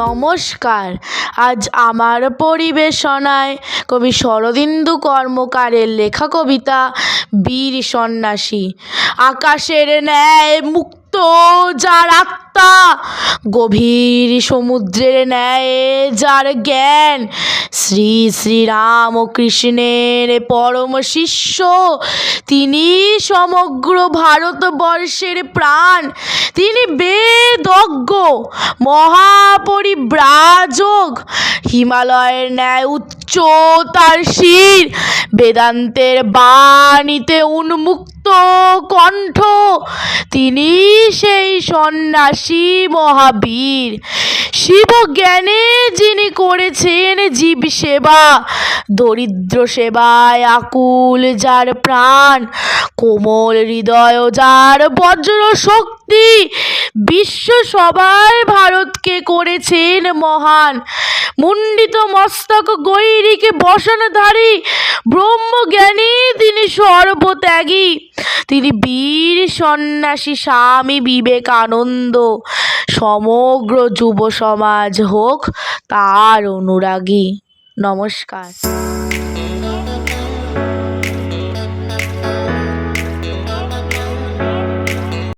নমস্কার। আজ আমার পরিবেশনায় কবি শরদিন্দু কর্মকারের লেখা কবিতা বীর সন্ন্যাসী। আকাশের ন্যায় মুক্ত যার আত্মা, গভীর সমুদ্রের ন্যায় যার জ্ঞান, শ্রী শ্রী রামকৃষ্ণের পরম শিষ্য। তিনি সমগ্র ভারতবর্ষের প্রাণ, তিনি বেদজ্ঞ মহাপরিব্রাজক। হিমালয়ের ন্যায় উচ্চ তার শির বেদান্তের বাণীতে উন্মুক্ত কণ্ঠ। তিনি সেই সন্ন্যাসী মহাবীর। শিবজ্ঞানে যিনি করেছেন জীব সেবা, দরিদ্র সেবায় আকুল যার প্রাণ, কোমল হৃদয় যার বজ্র শক্তি, বিশ্ব সবাই ভারতকে করেছেন মহান। মুন্ডিত মস্তক গৈরিক বসনধারী, ব্রহ্মজ্ঞানী তিনি সর্বত্যাগী। তিনি বীর সন্ন্যাসী স্বামী বিবেকানন্দ। সমগ্র যুব সমাজ হোক তার অনুরাগী। নমস্কার।